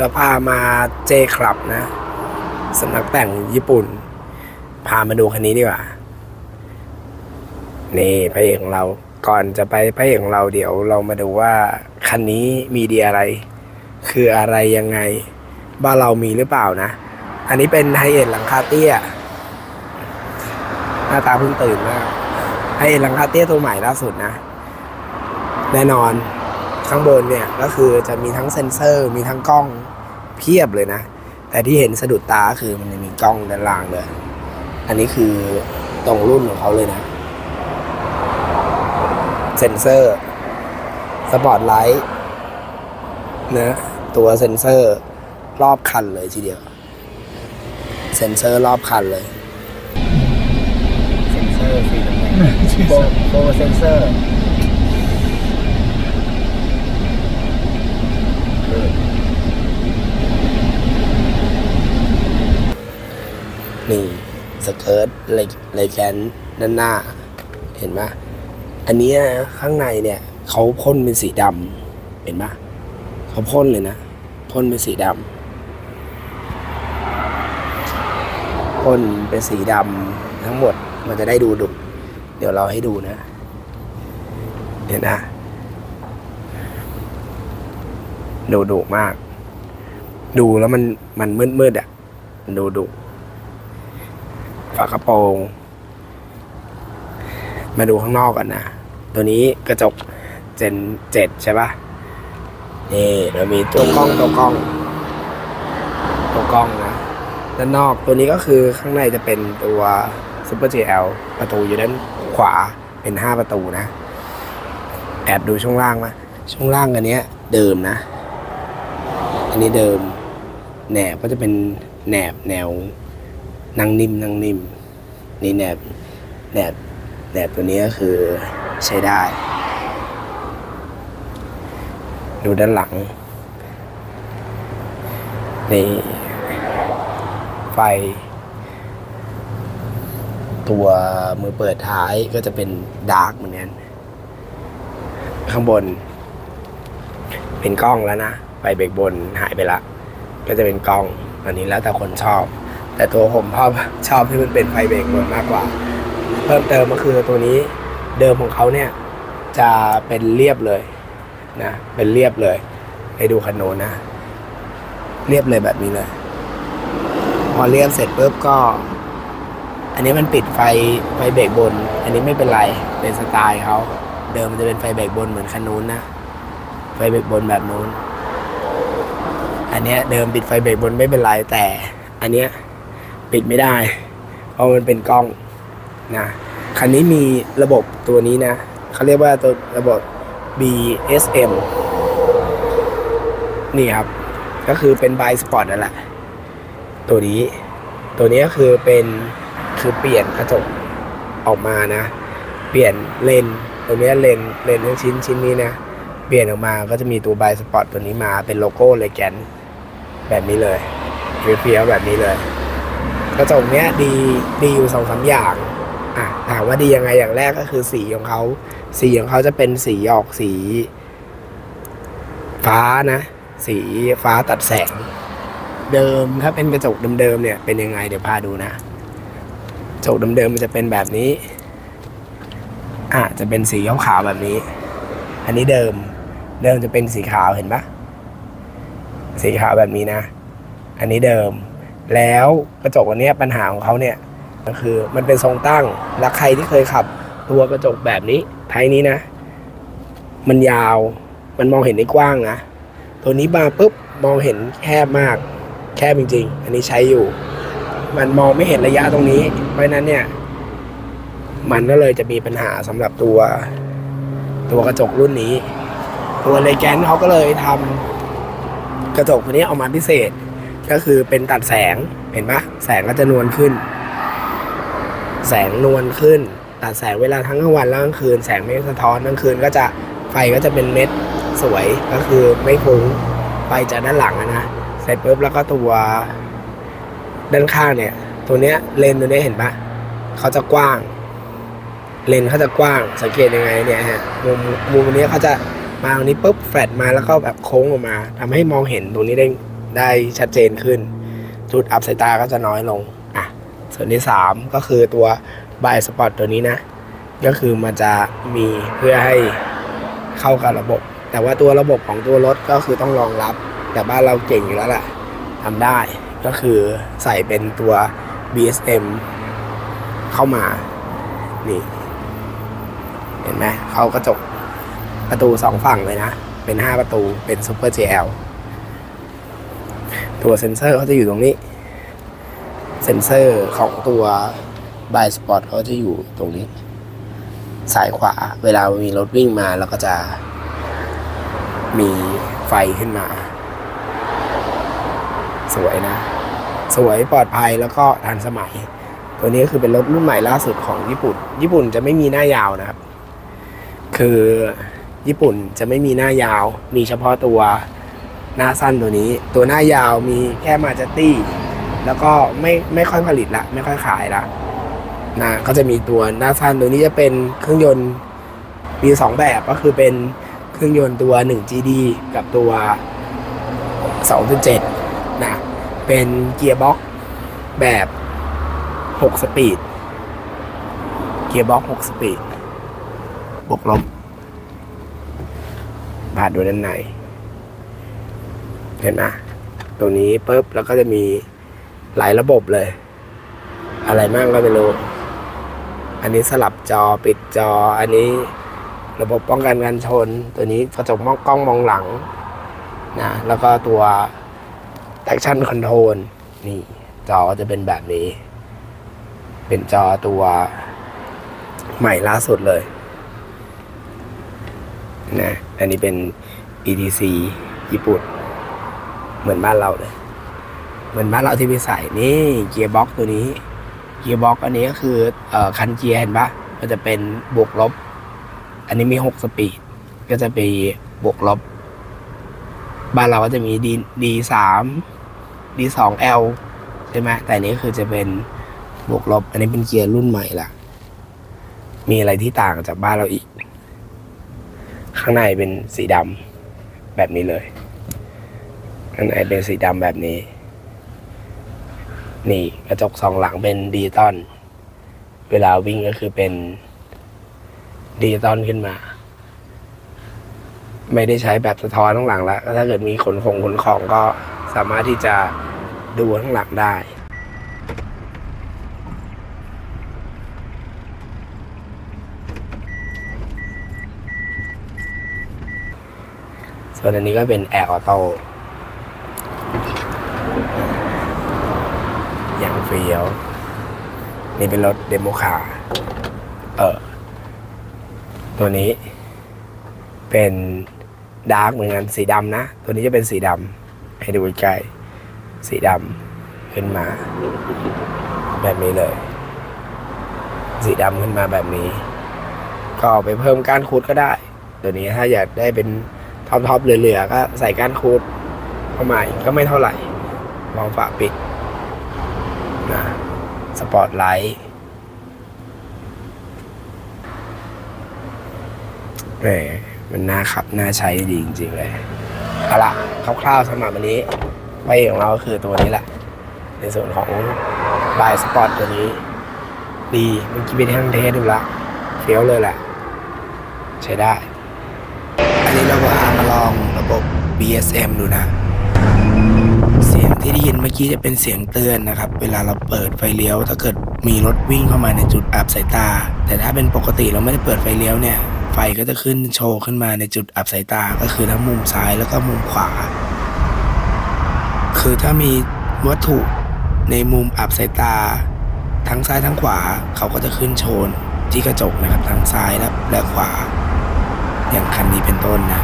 เราพามาเจคลับนะสำนักแต่งญี่ปุ่น พามาดูคันนี้ดีกว่า นี่พระเอกของเราก่อนจะไปพระเอกของเราเดี๋ยวเรามาดูว่าคันนี้มีดีอะไร คืออะไรยังไง บ้านเรามีหรือเปล่านะ อันนี้เป็นไฮเอ็นหลังคาเตี้ยหน้าตาเพิ่งตื่นมากไฮเอ็นหลังคาเตี้ยตัวใหม่ล่าสุดนะ แน่นอนข้างบนเนี่ยก็คือจะมีทั้งเซ็นเซอร์มีทั้งกล้อง เพียบเลยนะ แต่ที่เห็นสะดุดตาคือมันจะมีกล้องด้านล่างเลย อันนี้คือตรงรุ่นของเขาเลยนะ เซนเซอร์สปอตไลท์นะตัวเซนเซอร์รอบคันเลยทีเดียว เซนเซอร์รอบคันเลย เซนเซอร์สีน้ำเงินโปรโปรเซนเซอร์ นี่สเกิร์ตเลยเลยแกนด้านหน้า เห็นไหมอันนี้ข้างในเนี่ยเขาพ่นเป็นสีดำเห็นไหมเขาพ่นเลยนะพ่นเป็นสีดำพ่นเป็นสีดำทั้งหมดมันจะได้ดูดุเดี๋ยวเราให้ดูนะเห็นนะดูดุมาก ดูแล้วมันมันมืดมืดอะดูดุ ฝากระโปรง มาดูข้างนอกกันนะ ตัวนี้กระจกเจนเจ็ดใช่ปะนี่เรามีตัวกล้องตัวกล้อง ตัวกล้องนะด้านนอกตัวนี้ก็คือข้างในจะเป็นตัว Super JL ประตูอยู่ด้านขวาเป็นห้าประตูนะ แอบดูช่วงล่างมาช่วงล่างอันเนี้ย เดิมนะ อันนี้เดิมแหนบก็จะเป็นแหนบแนว นั่งนิ่มนั่งนิ่ม นี่แหนบแหนบแหนบตัวนี้ก็คือใช้ได้ ดูด้านหลัง นี่ ไฟ ตัวมือเปิดท้ายก็จะเป็นดาร์กเหมือนกัน ข้างบน เป็นกล้องแล้วนะ ไฟเบรกบนหายไปละ ก็จะเป็นกล้อง อันนี้แล้วแต่คนชอบ แต่ตัวผมชอบชอบที่มันเป็นไฟเบรกบนมากกว่า เพิ่มเติมก็คือตัวนี้เดิมของเขาเนี่ยจะเป็นเรียบเลยนะเป็นเรียบเลยให้ดูคันโนนะ เรียบเลยแบบนี้เลย พอเรียบเสร็จปุ๊บก็ อันนี้มันปิดไฟไฟเบรกบน อันนี้ไม่เป็นไรเป็นสไตล์เขาเดิมมันจะเป็นไฟเบรกบนเหมือนคันนู้นนะไฟเบรกบนแบบนู้น อันเนี้ยเดิมปิดไฟเบรกบนไม่เป็นไรแต่ อันเนี้ย ปิดไม่ได้ เพราะมันเป็นกล้องนะคันนี้มีระบบตัวนี้นะเขาเรียกว่าตัวระบบ BSM นี่ครับ ก็คือเป็น by spot นั่นแหละ ตัวนี้ ตัวนี้ก็คือเป็นคือเปลี่ยนกระจกออกมานะ เปลี่ยนเลนตัวนี้เลนเลนทั้งชิ้นชิ้นนี้นะ เปลี่ยนออกมาก็จะมีตัว by spot ตัวนี้มาเป็นโลโก้เลยแกนแบบนี้เลยเฟี้ยวๆแบบนี้เลย กระจกเนี้ยดีดีอยู่สองสามอย่างอะถามว่าดียังไงอย่างแรกก็คือสีของเขาสีของเขาจะเป็นสีออกสี ฟ้านะ สีฟ้าตัดแสง เดิมถ้าเป็นกระจกเดิมๆเนี่ยเป็นยังไงเดี๋ยวพาดูนะกระจกเดิมๆมันจะเป็นแบบนี้อะจะเป็นสีขาวๆแบบนี้ อันนี้เดิม เดิมจะเป็นสีขาวเห็นปะสีขาวแบบนี้นะ อันนี้เดิม แล้วกระจกอันนี้ปัญหาของเขาเนี่ยก็คือมันเป็นทรงตั้งแล้วใครที่เคยขับ ตัวกระจกแบบนี้ไทยนี้นะ มันยาวมันมองเห็นได้กว้างนะตัวนี้มาปุ๊บมองเห็นแคบมาก แคบจริง ๆ อันนี้ใช้อยู่ มันมองไม่เห็นระยะตรงนี้ เพราะฉะนั้นเนี่ย มันก็เลยจะมีปัญหาสำหรับตัว ตัวกระจกรุ่นนี้ ตัวเลแกนเขาก็เลยทำกระจกตัวนี้ออกมาพิเศษ ก็คือเป็นตัดแสงเห็นปะแสงก็จะนวลขึ้น แสงนวลขึ้น ตัดแสงเวลาทั้งกลางวันและกลางคืน แสงไม่สะท้อนกลางคืนก็จะไฟก็จะเป็นเม็ดสวยก็คือไม่ฟุ้งไฟจากด้านหลังนะเสร็จปุ๊บแล้วก็ตัวด้านข้างเนี่ย ตัวเนี้ยเลนตัวเนี้ยเห็นปะเขาจะกว้าง เลนเขาจะกว้างสังเกตยังไงเนี่ยฮะมุมมุมนี้เขาจะมาตรงนี้ปุ๊บแฟลตมาแล้วก็แบบโค้งออกมาทำให้มองเห็นตรงนี้ได้ ได้ชัดเจนขึ้น จุดอับสายตาก็จะน้อยลงอะส่วนที่สามก็คือตัวบายสปอตตัวนี้นะ ก็คือมันจะมีเพื่อให้เข้ากับระบบ แต่ว่าตัวระบบของตัวรถก็คือต้องรองรับ แต่บ้านเราเก่งอยู่แล้วแหละทำได้ก็คือใส่เป็นตัว BSM เข้ามา นี่ เห็นไหมเขากระจกประตูสองฝั่งเลยนะ เป็นห้าประตูเป็น Super JL ตัวเซ็นเซอร์เขาจะอยู่ตรงนี้ เซ็นเซอร์ของตัว b y Spot เขาจะอยู่ตรงนี้ สายขวาเวลามีรถวิ่งมาเราก็จะมีไฟขึ้นมา สวยนะ สวยปลอดภัยแล้วก็ทันสมัย ตัวนี้ก็คือเป็นรถรุ่นใหม่ล่าสุดของญี่ปุ่น ญี่ปุ่นจะไม่มีหน้ายาวนะครับ คือญี่ปุ่นจะไม่มีหน้ายาว มีเฉพาะตัว หน้าสั้นตัวนี้ ตัวหน้ายาวมีแค่มาจตี้ แล้วก็ไม่ไม่ค่อยผลิตละ ไม่ค่อยขายละนะก็จะมีตัวหน้าสั้นตัวนี้จะเป็นเครื่องยนต์มีสองแบบก็คือเป็นเครื่องยนต์ตัว 1GD กับตัว 2.7 นะ เป็นเกียร์บ็อกแบบ 6 สปีด เกียร์บ็อก 6 สปีด บวกลบบาดดูด้านใน เห็นไหมตรงนี้ปุ๊บแล้วก็จะมีหลายระบบเลย อะไรมั่งก็ไม่รู้ อันนี้สลับจอปิดจอ อันนี้ระบบป้องกันการชน ตัวนี้กระจกมองกล้องมองหลังนะแล้วก็ตัว traction control นี่จอก็จะเป็นแบบนี้ เป็นจอตัวใหม่ล่าสุดเลยนะอันนี้เป็น ETC ญี่ปุ่น เหมือนบ้านเราเลย เหมือนบ้านเราที่ไปใส่นี่เกียร์บ็อกตัวนี้ เกียร์บ็อกอันนี้ก็คือเอ่อคันเกียร์เห็นปะมันจะเป็นบวกลบ อันนี้มีหกสปีด ก็จะไปบวกลบ บ้านเราก็จะมีดีดีสามดีสองเอลใช่ไหมแต่อันนี้คือจะเป็นบวกลบ อันนี้เป็นเกียร์รุ่นใหม่ละมีอะไรที่ต่างจากบ้านเราอีก ข้างในเป็นสีดำแบบนี้เลย ข้างในเป็นสีดำแบบนี้ นี่กระจกสองหลังเป็นดิจิตอลเวลาวิ่งก็คือเป็นดิจิตอลขึ้นมา ไม่ได้ใช้แบบสะท้อนข้างหลังแล้ว ถ้าเกิดมีขนของขนของก็สามารถที่จะดูข้างหลังได้ส่วนอันนี้ก็เป็นแอร์ออโต้ อย่างเฟี้ยว นี่เป็นรถเดโมคาเออตัวนี้ เป็นดาร์กเหมือนกันสีดำนะ ตัวนี้จะเป็นสีดำให้ดูใกล้สีดำขึ้นมา แบบนี้เลย สีดำขึ้นมาแบบนี้ ก็เอาไปเพิ่มก้านคูดก็ได้ ตัวนี้ถ้าอยากได้เป็นท็อปท็อปเหลือๆก็ใส่ก้านคูดเข้ามาอีกก็ไม่เท่าไหร่ มองฝาปิดนะสปอตไลท์แหมมันน่าขับ น่าใช้ดีจริง ๆ เลยเอาละคร่าวๆสำหรับวันนี้ไว้ของเราก็คือตัวนี้แหละ ในส่วนของบายสปอร์ตตัวนี้ ดีเมื่อกี้ไปทั้งเทสดูละเฟี้ยวเลยแหละ ใช้ได้ อันนี้เราก็มาลองระบบ BSM ดูนะ ที่ได้ยินเมื่อกี้จะเป็นเสียงเตือนนะครับ เวลาเราเปิดไฟเลี้ยว ถ้าเกิดมีรถวิ่งเข้ามาในจุดอับสายตา แต่ถ้าเป็นปกติเราไม่ได้เปิดไฟเลี้ยวเนี่ย ไฟก็จะขึ้นโชว์ขึ้นมาในจุดอับสายตา ก็คือทั้งมุมซ้ายแล้วก็มุมขวา คือถ้ามีวัตถุในมุมอับสายตา ทั้งซ้ายทั้งขวาเขาก็จะขึ้นโชว์ที่กระจกนะครับทั้งซ้ายและและขวา อย่างคันนี้เป็นต้นนะ